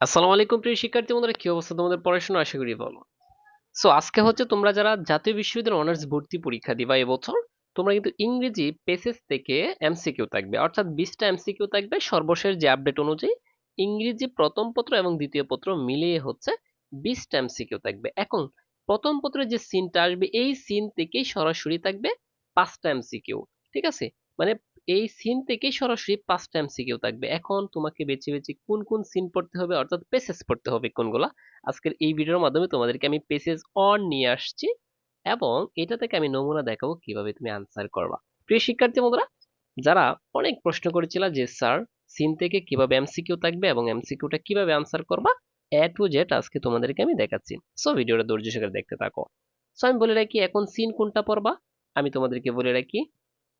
আসসালামু আলাইকুম, প্রিয় শিক্ষার্থী বন্ধুরা, কি অবস্থা তোমাদের পড়াশোনা? আশা করি ভালো। সো আজকে হচ্ছে তোমরা যারা জাতীয় বিশ্ববিদ্যালয়ের অনার্স ভর্তি পরীক্ষা দিবা এবছর, তোমরা কিন্তু ইংরেজি পেসেস থেকে এমসিকিউ থাকবে। অর্থাৎ বিশটা এমসিকিউ থাকবে, সর্বশেষ যে আপডেট অনুযায়ী ইংরেজি প্রথম পত্র এবং দ্বিতীয় পত্র মিলিয়ে হচ্ছে বিশটা এমসিকিউ থাকবে। এখন, প্রথম পত্রে যে সিনটা আসবে, এই সিন থেকেই সরাসরি থাকবে পাঁচটা এমসিকিউ ঠিক আছে? মানে এই সিন থেকেই সরাসরি পাঁচ পাঁচটা এমসিকিউ থাকবে। এখন তোমাকে বেছে বেছে কোন কোন সিন পড়তে হবে, অর্থাৎ পেসেস পড়তে হবে কোনগুলা। আজকের এই ভিডিওর মাধ্যমে তোমাদেরকে আমি পেসেজ অন নিয়ে আসছি এবং এটা থেকে আমি নমুনা দেখাবো কীভাবে তুমি আনসার করবা। প্রিয় শিক্ষার্থী বন্ধুরা, যারা অনেক প্রশ্ন করেছিল যে, স্যার সিন থেকে কীভাবে এমসিকিউ থাকবে এবং এমসিকিউটা কীভাবে আনসার করবা? এ টু জেড আজকে তোমাদেরকে আমি দেখাচ্ছি। সো ভিডিওটা ধৈর্য সহকারে দেখতে থাকো। সো আমি বলে রাখি, এখন সিন কোনটা পড়বা? আমি তোমাদেরকে বলে রাখি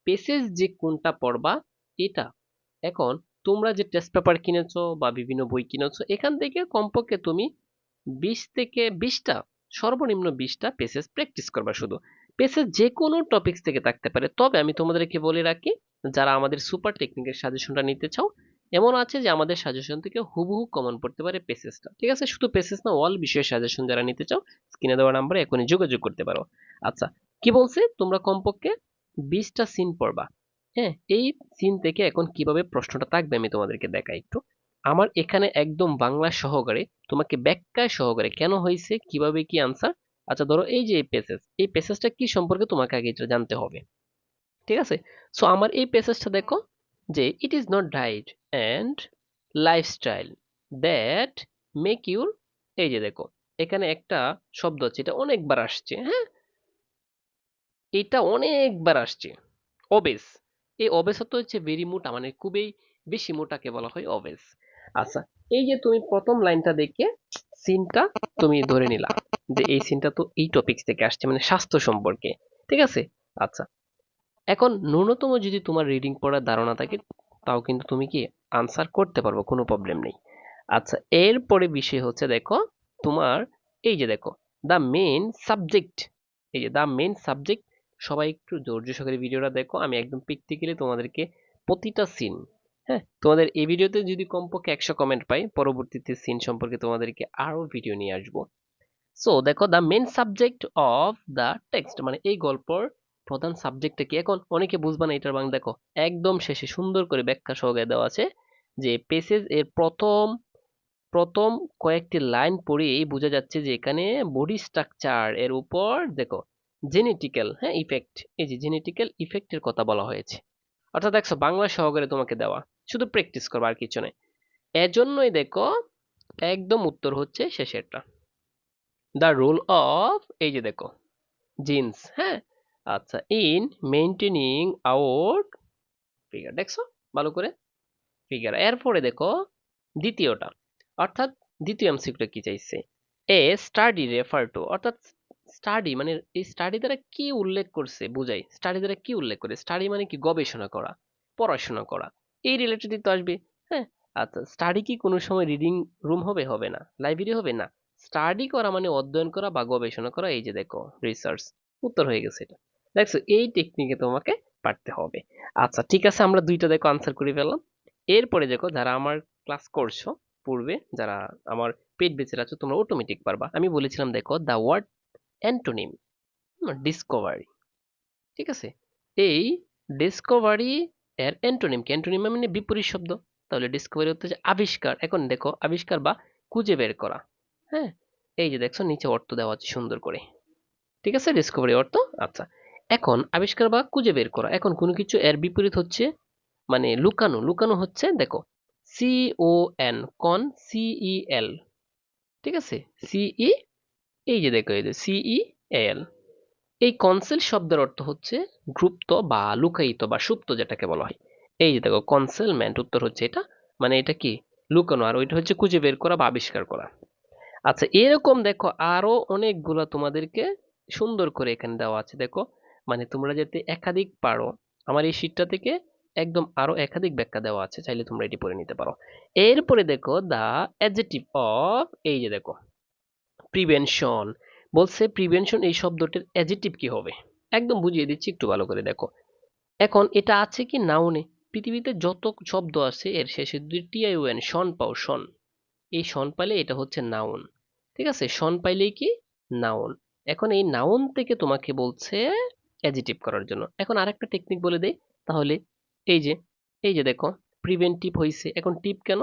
পেসেজ যে কোনটা পড়বা, এটা। এখন তোমরা যে টেস্ট পেপার কিনেছো বা বিভিন্ন বই কিনেছো, এখান থেকে কমপক্ষে তুমি বিশ থেকে বিশটা, সর্বনিম্ন বিশটা পেসেজ প্র্যাকটিস করবা শুধু। পেসেজ যে কোনো টপিক্স থেকে থাকতে পারে। তবে আমি তোমাদেরকে বলে রাখি, যারা আমাদের সুপার টেকনিকের সাজেশনটা নিতে চাও, এমন আছে যে আমাদের সাজেশন থেকে হুবহু কমন পড়তে পারে পেসেজটা ঠিক আছে? শুধু পেসেজ না অল বিষয়ের সাজেশন যারা নিতে চাও, স্ক্রিনে দেওয়া নাম্বারে এখনই যোগাযোগ করতে পারো। আচ্ছা কি বলছে? তোমরা কমপক্ষে বিশটা সিন পড়বা। হ্যাঁ এই সিন থেকে এখন কীভাবে প্রশ্নটা থাকবে আমি তোমাদেরকে দেখাই একটু। আমার এখানে একদম বাংলা সহকারে তোমাকে ব্যাখ্যায় সহকারে কেন হয়েছে, কীভাবে কি আনসার আচ্ছা ধরো এই যে এই প্যাসেজ এই প্যাসেজটা কি সম্পর্কে তোমাকে আগে এটা জানতে হবে। ঠিক আছে? সো আমার এই প্যাসেজটা দেখো যে it is not diet and lifestyle that make your এই যে দেখো, এখানে একটা শব্দ আছে, এটা অনেকবার আসছে হ্যাঁ? এটা অনেকবার আসছে। অবেস এই অবেসত্ব হচ্ছে ভেরি মোটা মানে খুবই বেশি মোটাকে বলা হয় অবেস আচ্ছা এই যে তুমি প্রথম লাইনটা দেখে সিনটা তুমি ধরে নিলা যে এই সিনটা তো এই টপিক থেকে আসছে মানে স্বাস্থ্য সম্পর্কে, ঠিক আছে? আচ্ছা এখন ন্যূনতম যদি তোমার রিডিং পড়ার ধারণা থাকে, তাও কিন্তু তুমি কি আনসার করতে পারব, কোনো প্রবলেম নেই। আচ্ছা এরপরে বিষয় হচ্ছে দেখো তোমার, এই যে দেখো দ্য মেন সাবজেক্ট এই যে দ্য মেন সাবজেক্ট সবাই একটু ধৈর্য সহকারে ভিডিওটা দেখো। আমি একদম প্র্যাকটিক্যালি তোমাদেরকে প্রতিটা সিন হ্যাঁ? তোমাদের এই ভিডিওতে যদি কমপক্ষে একশো কমেন্ট পাই, পরবর্তীতে সিন সম্পর্কে তোমাদেরকে আরও ভিডিও নিয়ে আসব। সো দেখো the main subject of the text মানে এই গল্পর প্রধান সাবজেক্টটা কি? এখন অনেকে বুঝবা না এটার বাংলা। দেখো, একদম শেষে সুন্দর করে ব্যাখ্যা সহকারে দেওয়া আছে যে পেসেজ এর প্রথম প্রথম কয়েকটি লাইন পড়েই বোঝা যাচ্ছে যে এখানে বডি স্ট্রাকচার এর উপর, দেখো জেনেটিক্যাল হ্যাঁ ইফেক্ট এই যে জেনেটিক্যাল ইফেক্টের কথা বলা হয়েছে। অর্থাৎ দেখছ, বাংলা সহকারে তোমাকে দেওয়া, শুধু প্র্যাকটিস করব আর কিছু নয়। এজন্যই দেখো, একদম উত্তর হচ্ছে শেষেরটা। দ্য রোল অফ এই যে দেখো জিন্স হ্যাঁ? আচ্ছা ইন মেনটেনিং আওয়ার ফিগার দেখছ? ভালো করে? ফিগার এরপরে দেখো, দ্বিতীয়টা। অর্থাৎ দ্বিতীয় এমসিকিউটা কি চাইছে? এ স্টাডি রেফার টু অর্থাৎ স্টাডি মানে এই স্টাডি দ্বারা কি উল্লেখ করছে? বুঝাই। স্টাডি দ্বারা কি উল্লেখ করে? স্টাডি মানে কি? গবেষণা করা, পড়াশোনা করা। এই রিলেটেড তো আসবে। হ্যাঁ? আচ্ছা স্টাডি কি কোনো সময় রিডিং রুম হবে? হবে না। লাইব্রেরি হবে? না। স্টাডি করা মানে অধ্যয়ন করা বা গবেষণা করা, এই যে দেখো রিসার্চ উত্তর হয়ে গেছে এটা। দেখছ, এই টেকনিকে তোমাকে পারতে হবে। আচ্ছা ঠিক আছে, আমরা দুইটা দেখো আনসার করে ফেললাম। এরপরে দেখো, যারা আমার ক্লাস করছ, পূর্বে যারা আমার পেট বেঁচে আছো, তোমরা অটোমেটিক পারবা। আমি বলেছিলাম, দেখো দ্য ওয়ার্ড অ্যান্টোনিম ডিসকভারি ঠিক আছে? এই ডিসকভারি এর অ্যান্টোনিম কি? অ্যান্টোনিম মানে বিপরীত শব্দ। তাহলে ডিসকভারি হচ্ছে আবিষ্কার। এখন দেখো, আবিষ্কার বা খুঁজে বের করা হ্যাঁ? এই যে দেখছ, নিচে অর্থ দেওয়া আছে সুন্দর করে, ঠিক আছে? ডিসকভারি অর্থ আচ্ছা। এখন আবিষ্কার বা খুঁজে বের করা, এখন কোনো কিছু এর বিপরীত হচ্ছে মানে লুকানো লুকানো হচ্ছে, দেখো সি ও এন কন সিই এল ঠিক আছে? সিই এই যে দেখো, এই যে সিই এল এই কনসেল শব্দের অর্থ হচ্ছে গুপ্ত বা লুকায়িত বা সুপ্ত যেটাকে বলা হয়। এই যে দেখো কনসেলমেন্ট উত্তর হচ্ছে এটা মানে এটা কি? লুকানো, আর ওইটা হচ্ছে খুঁজে বের করা বা আবিষ্কার করা। আচ্ছা এরকম দেখো আরও অনেকগুলো তোমাদেরকে সুন্দর করে এখানে দেওয়া আছে। দেখো মানে তোমরা যাতে একাধিক পারো, আমার এই শীটটা থেকে একদম আরও একাধিক ব্যাখ্যা দেওয়া আছে, চাইলে তোমরা এটি পড়ে নিতে পারো। এরপরে দেখো দা অ্যাডজেক্টিভ অফ এই যে দেখো প্রিভেনশন বলছে প্রিভেনশন এই শব্দটির অ্যাডজেক্টিভ কি হবে? একদম বুঝিয়ে দিচ্ছি, একটু ভালো করে দেখো। এখন এটা আছে কি নাউনে পৃথিবীতে যত শব্দ আছে, এর শেষে দুই টিআইওএন শন পাও শন এই শন পাইলে এটা হচ্ছে নাউন ঠিক আছে? শন পাইলেই কি? নাউন এখন এই নাউন থেকে তোমাকে বলছে অ্যাজিটিভ করার জন্য। এখন আরেকটা টেকনিক বলে দেই। তাহলে এই যে এই যে দেখো প্রিভেন্টিভ হয়েছে এখন টিপ কেন?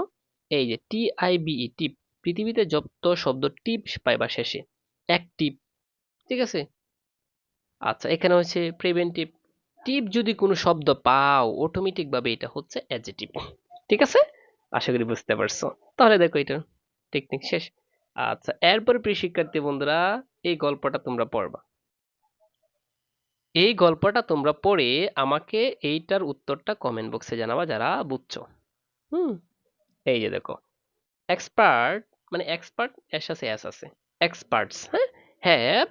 এই যে টি আই বিই টিপ। পৃথিবীতে যত শব্দ টিপ পাইবা শেষে অ্যাক্টিভ ঠিক আছে? আচ্ছা এখানে হচ্ছে প্রিভেন্টিভ টিপ যদি কোনো শব্দ পাও অটোমেটিক ভাবে এটা হচ্ছে অ্যাডজেটিভ ঠিক আছে? আশা করি বুঝতে পারছ। তাহলে দেখো এটা টেকনিক শেষ। আচ্ছা এরপর প্রিয় শিক্ষার্থী বন্ধুরা, এই গল্পটা তোমরা পড়বা। এই গল্পটা তোমরা পড়ে আমাকে এইটার উত্তরটা কমেন্ট বক্সে জানাবা যারা বুঝছ। হুম, এই যে দেখো এক্সপার্ট মানে এক্সপার্ট এস আছে এস আছে। এক্সপার্টস হ্যাঁ? হ্যাভ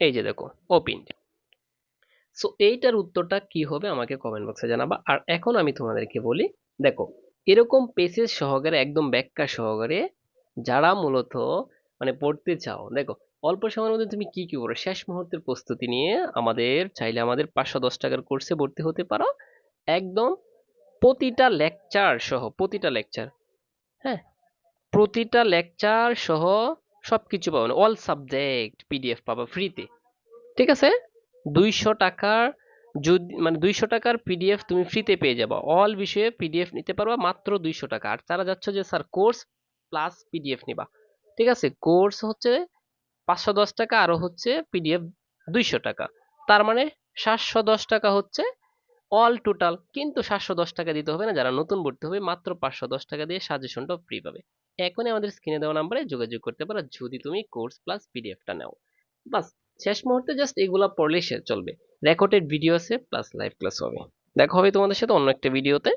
এই যে দেখো ওপিন সো এইটার উত্তরটা কি হবে আমাকে কমেন্ট বক্সে জানাবা। আর এখন আমি তোমাদেরকে বলি, দেখো, এরকম পেসেজ সহকারে, একদম ব্যাখ্যা সহকারে যারা মূলত মানে পড়তে চাও, দেখো, অল্প সময়ের মধ্যে তুমি কি কি করো? শেষ মুহূর্তের প্রস্তুতি নিয়ে আমাদের, চাইলে আমাদের পাঁচশো দশ টাকার কোর্সে ভর্তি হতে পারো। একদম প্রতিটা লেকচার সহ, প্রতিটা লেকচার হ্যাঁ? প্রতিটা লেকচার সহ সবকিছু পাবো অল সাবজেক্ট পিডিএফ পাবা ফ্রিতে ঠিক আছে? দুইশো টাকার যদি মানে দুইশো টাকার পিডিএফ তুমি ফ্রিতে পেয়ে যাবা। অল বিষয়ে পিডিএফ নিতে পারবা মাত্র দুইশো টাকা। আর তারা যাচ্ছ যে স্যার কোর্স প্লাস পিডিএফ নিবা। ঠিক আছে? কোর্স হচ্ছে পাঁচশো দশ টাকা, আরও হচ্ছে পিডিএফ দুইশো টাকা। তার মানে সাতশো দশ টাকা হচ্ছে অল টোটাল কিন্তু সাতশো দশ টাকা দিতে হবে না, যারা নতুন ভর্তি হবে মাত্র পাঁচশো দশ টাকা দিয়ে সাজেশনটা ফ্রি পাবে। এখনই আমাদের স্ক্রিনে দেওয়া নাম্বারে যোগাযোগ করতে পারো যদি তুমি কোর্স প্লাস পিডিএফটা নাও। বাস, শেষ মুহূর্তে জাস্ট এগুলা পড়লেই চলবে। রেকর্ডেড ভিডিও আছে প্লাস লাইভ ক্লাস হবে। দেখা হবে তোমাদের সাথে অন্য একটা ভিডিওতে